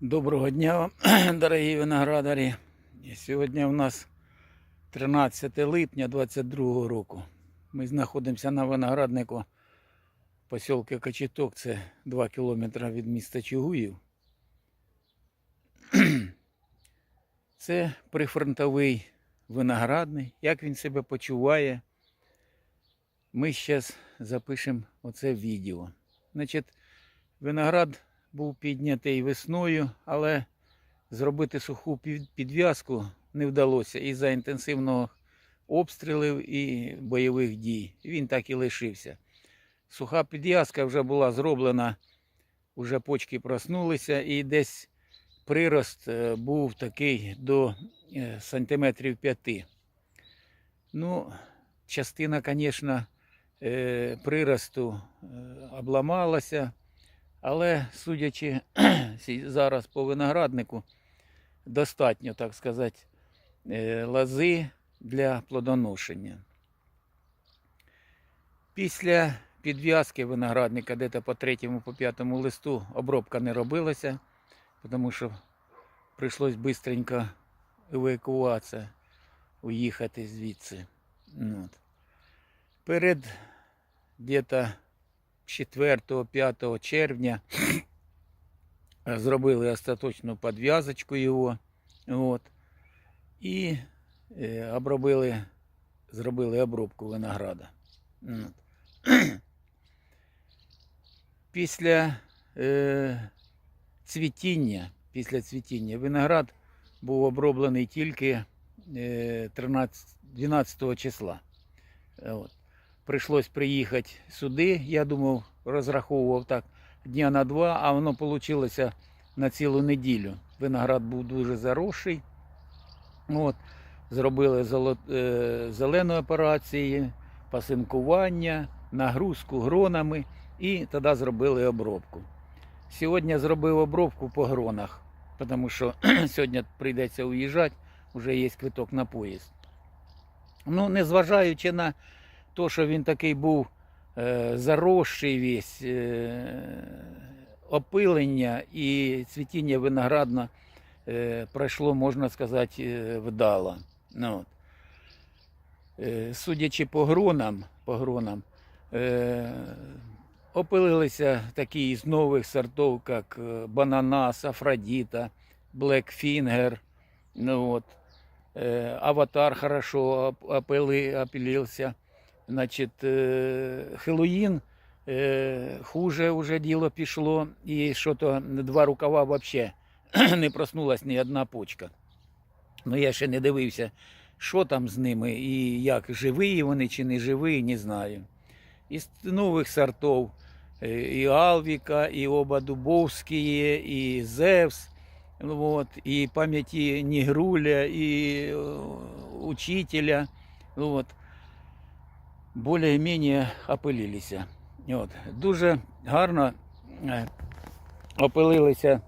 Доброго дня вам, дорогі виноградарі. Сьогодні у нас 13 липня 22 року. Ми знаходимося на винограднику посілки Кочеток, це 2 кілометри від міста Чугуїв. Це прифронтовий виноградний. Як він себе почуває, ми зараз запишемо оце відео. Значить, виноград був піднятий весною, але зробити суху підв'язку не вдалося із-за інтенсивного обстрілів і бойових дій. Він так і лишився. Суха підв'язка вже була зроблена, вже почки проснулися, і десь прирост е, був такий до е, сантиметрів п'яти. Ну, частина, звісно, е, приросту обламалася. Але судячи зараз по винограднику, достатньо, так сказати, е, лози для плодоношення. Після підв'язки виноградника десь по третьому, по п'ятому листу обробка не робилася, тому що прийшлось швидко евакуація, уїхати звідси. Ну От. Перед где-то 4-5 червня зробили остаточну підв'язочку його. От, і е, обробили, зробили обробку винограда. От. Після е, цвітіння, після цвітіння виноград був оброблений тільки е, 13, 12 числа. От прийшлось приїхати сюди. Я думав, розраховував так дня на два, а воно вийшло на цілу неділю. Виноград був дуже заросший. От, зробили золо- е, зелену операцію, пасинкування, нагрузку гронами і тоді зробили обробку. Сьогодні зробив обробку по гронах, тому що сьогодні прийдеться уїжджати, вже є квиток на поїзд. Ну, незважаючи на то, що він такий був е, заросший весь, е, опилення і цвітіння виноградно е, пройшло, можна сказати, вдало. Ну, судячи по гронам, по гронам опилилися такі з нових сортів, як Бананас, Афродіта, Blackfinger, ну, от. Аватар хорошо оп- опили. Значить, е, Хеллоїн е, хуже вже діло пішло, і що то два рукава взагалі не проснулась ні одна почка. Ну я ще не дивився, що там з ними і як живі вони чи не живі, не знаю. Із нових сортів е, і Алвіка, і оба Дубовські, і Зевс. Вот, і пам'яті Нігруля, і учителя. Вот більш-менш опилилися. От. Дуже гарно е, опилилися,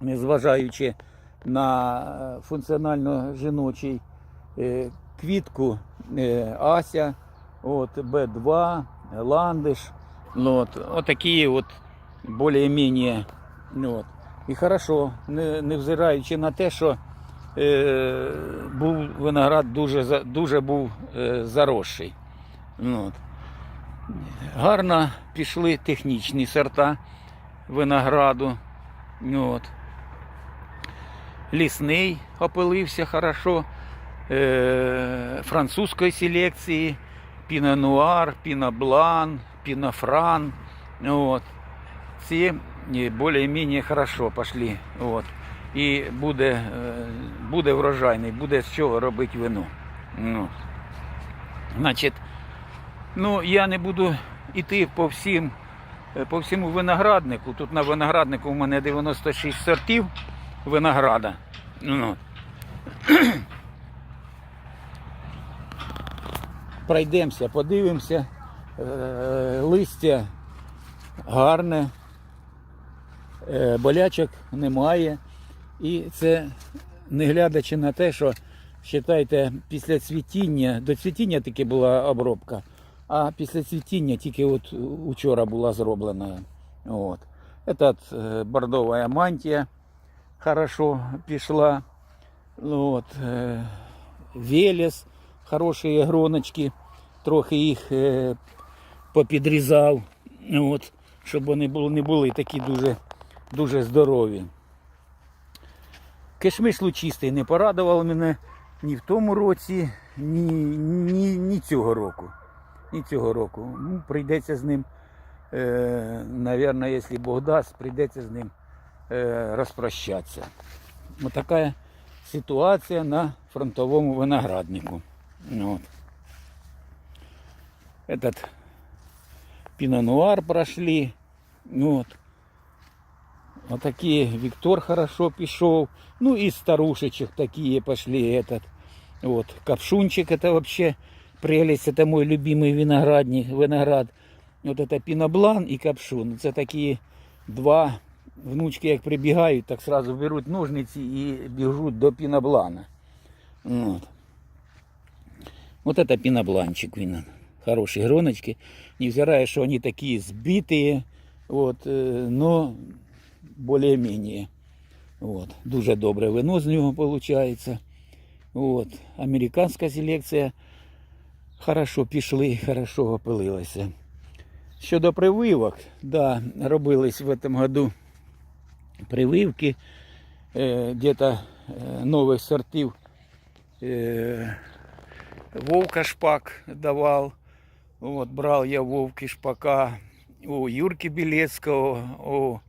незважаючи на е, функціонально жіночий е, квітку Ася, от, Б2, Ландиш. Ну, От, отакі от більш-менш. ну, От. І хорошо, не, невзираючи на те, що е, був виноград дуже, дуже був е, заросший. Ну, От. Гарно пішли технічні сорта винограду. Ну, От. Лісний опилився хорошо. Е, французької селекції, Піно Нуар, Піно Блан, Піно Фран. От. Ці е, більш-менш хорошо пішли. От. І буде, е, буде врожайний, буде з чого робити вино. Ну. Значить, Ну, я не буду йти по всім, е, по всьому винограднику. Тут на винограднику у мене 96 сортів винограда. Ну. Пройдемося, подивимося. Е, Листя гарне, е, болячок немає. І це не глядячи на те, що вважайте, після цвітіння, до цвітіння таки була обробка, а після цвітіння тільки от учора була зроблена. От. Этот е, бордова мантія хорошо пішла. Ну, От, е, Велес, хороші гроночки, трохи їх е, попідрізав, от, щоб вони були, не були такі дуже, дуже здорові. Кишмиш лучистий не порадував мене ні в тому році, ні, ні, ні цього року Ні цього року. Ну, прийдеться з ним, е, навірно, якщо Бог дасть, прийдеться з ним е, розпрощатися. Ось така ситуація на фронтовому винограднику. Ну, От. Этот пинонуар прошли. Ну, Вот. Вот такие Виктор хорошо пішов. Ну и старушечек такие пошли. Этот вот капшунчик это вообще прелесть. Это мой любимый виноградник, виноград. Вот это піноблан і капшун. Це такі два внучки, як прибігають, так сразу беруть ножниці і біжуть до піноблана. Вот. Вот это пінобланчик він. Хороші гроночки. Невзирая, що вони такі збиті, вот, е, но более-менее. Вот. Дуже добре вино з нього виходить. От. Американська селекція хорошо пішли, хорошо опилилася. Щодо прививок, да, робились в этом году прививки е, где-то е, нових сортів. Е, Вовка шпак давав. От, брав я вовки шпака у Юрки Білецького, у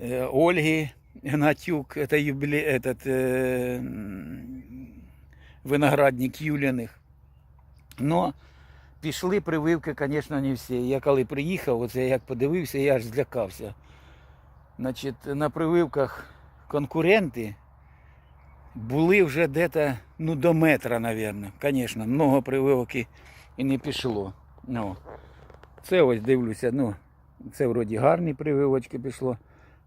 э, Ольги Гнатюк, это юбилей, этот э, м, виноградник Юліних. Но пішли прививки, звісно, не всі. Я коли приїхав, оце як подивився, я аж злякався. Значить, на прививках конкуренти були вже десь ну, до метра, мабуть. Звісно, много прививок і, не пішло. Ну, це ось дивлюся, ну, це вроді гарні прививочки пішло.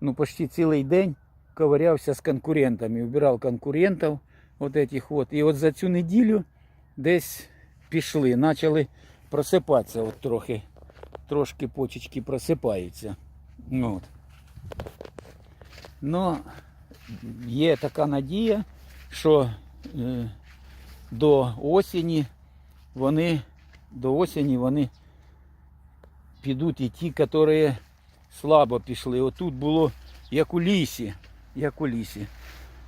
Ну, почти цілий день ковырявся з конкурентами, вбирав конкурентів, от от. І от за цю неділю десь пішли, почали просипатися, от трохи, трошки почечки просипаються. От. Ну, є така надія, що е, до осені вони, до осені вони підуть і ті, які слабо пішли. Отут було як у лісі. Як у лісі.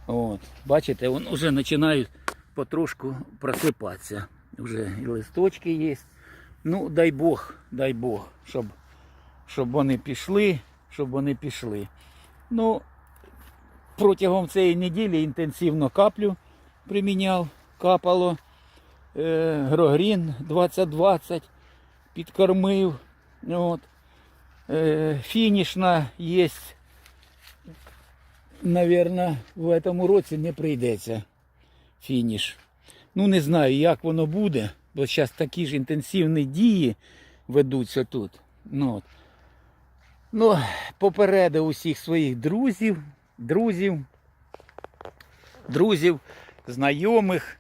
От. Бачите, вони вже починають потрошку просипатися. Вже і листочки є. Ну, дай Бог, дай Бог, щоб, щоб вони пішли, щоб вони пішли. Ну, протягом цієї неділі інтенсивно каплю приміняв, капало. Е, Грогрін 2020 підкормив. От. Е, фінішна є. Наверно, в этом році не прийдеться фініш. Ну, не знаю, як воно буде, бо зараз такі ж інтенсивні дії ведуться тут. Ну, от. ну попередив усіх своїх друзів, друзів, друзів, знайомих.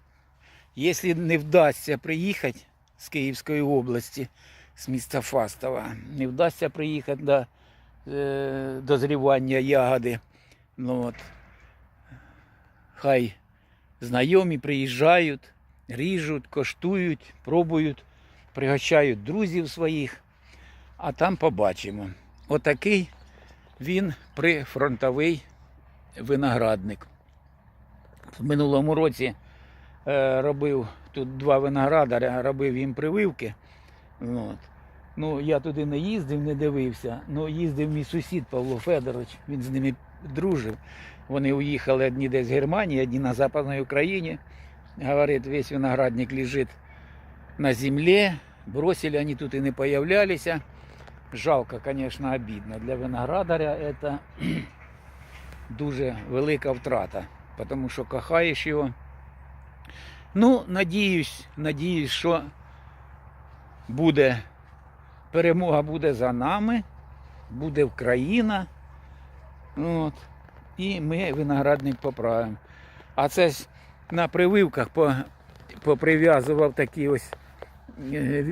Якщо не вдасться приїхати з Київської області, з міста Фастова, не вдасться приїхати до е, дозрівання ягоди. Ну, от, хай знайомі приїжджають, ріжуть, коштують, пробують, пригощають друзів своїх, а там побачимо. Отакий він прифронтовий виноградник. В минулому році е, робив тут два виноградаря, робив їм прививки. От. Ну, я туди не їздив, не дивився. Ну, їздив мій сусід Павло Федорович, він з ними дружив. Вони уїхали одні десь з Германії, одні на Западній Україні. Говорить, весь виноградник лежить на землі. Бросили они тут и не появлялись. Жалко, конечно, обидно. Для виноградаря это дуже велика втрата, тому що кохаєш його. Ну, надіюсь, надіюсь, що буде перемога буде за нами, буде Україна. От, і ми виноградник поправимо. А це ж на прививках поприв'язував такі ось е,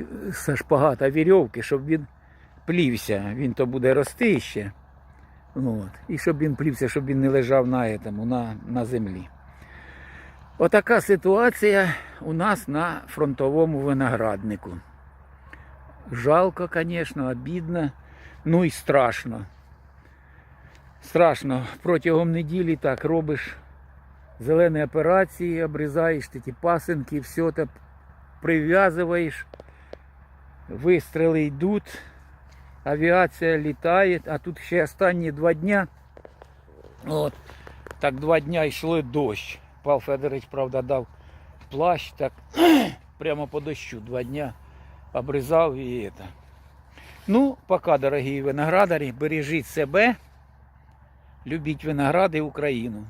шпагата вірьовки, щоб він плівся. Він то буде рости ще. От. І щоб він плівся, щоб він не лежав на, этому, на, на землі. Отака ситуація у нас на фронтовому винограднику. Жалко, звісно, обідно, ну і страшно. Страшно. Протягом неділі так робиш зелені операції, обрізаєш ті пасинки, все це прив'язуєш, вистріли йдуть, авіація літає, а тут ще останні два дня. От, так два дня йшло дощ. Павло Федорович, правда, дав плащ, так прямо по дощу два дня обрізав і це. Ну, пока, дорогі виноградарі, бережіть себе, любіть виногради Україну.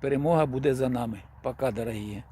Перемога буде за нами. Пока, дорогі.